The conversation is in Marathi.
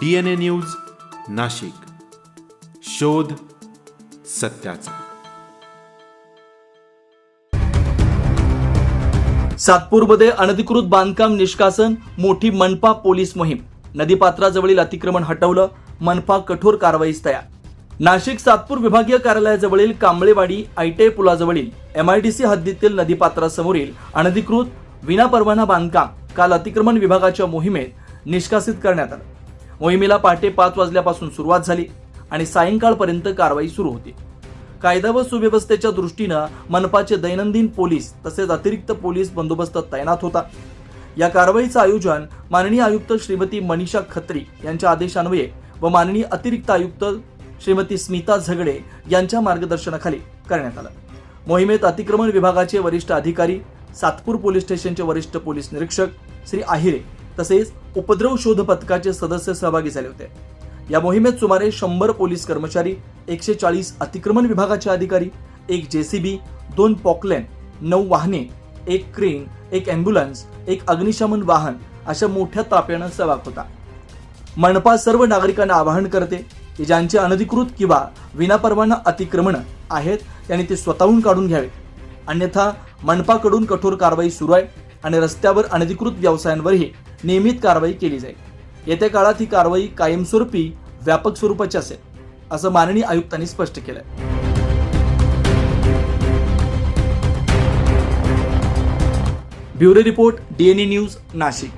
D N A news Nashik. शोध सत्याचा. सातपूरमध्ये अनधिकृत बांधकाम निष्कासन मोठी मनपा पोलीस मोहीम. नदीपात्राजवळील अतिक्रमण हटवलं मनपा कठोर कारवाईस तयार. नाशिक सातपूर विभागीय कार्यालयाजवळील कांबळेवाडी आयटीआय पुलाजवळील एमआयडीसी हद्दीतील नदीपात्रासमोरील अनधिकृत विनापरवाना बांधकाम काल अतिक्रमण विभागाच्या मोहिमेत निष्कासित करण्यात आलं. मोहिमेला पहाटे पाच वाजल्यापासून सुरुवात झाली आणि सायंकाळपर्यंत कारवाई सुरू होती. कायदा व सुव्यवस्थेच्या दृष्टीनं मनपाचे दैनंदिन पोलीस तसेच अतिरिक्त पोलीस बंदोबस्त तैनात होता. या कारवाईचं आयोजन माननीय आयुक्त श्रीमती मनीषा खत्री यांच्या आदेशान्वये व माननीय अतिरिक्त आयुक्त श्रीमती स्मिता झगडे यांच्या मार्गदर्शनाखाली करण्यात आलं. मोहिमेत अतिक्रमण विभागाचे वरिष्ठ अधिकारी सातपूर पोलीस स्टेशनचे वरिष्ठ पोलीस निरीक्षक श्री आहिरे तसेच उपद्रव शोध पथकाचे सदस्य सहभागी झाले होते. या मोहिमेत सुमारे शंभर पोलीस कर्मचारी एकशे चाळीस अतिक्रमण विभागाचे अधिकारी एक जेसीबी दोन पॉकलॅन नऊ वाहने एक क्रेन एक अँब्युलन्स एक अग्निशमन वाहन अशा मोठ्या ताप्यानं सहभाग होता. मनपा सर्व नागरिकांना आवाहन करते की ज्यांचे अनधिकृत किंवा विनापरवाना अतिक्रमण आहेत त्यांनी ते स्वतःहून काढून घ्यावे. अन्यथा मनपाकडून कठोर कारवाई सुरू आहे आणि रस्त्यावर अनधिकृत व्यवसायांवरही नियमित कारवाई केली जाईल. येत्या काळात ही कारवाई कायमस्वरूपी व्यापक स्वरूपाची असेल असं माननीय आयुक्तांनी स्पष्ट केलंय. Bureau report DNA news Nashik.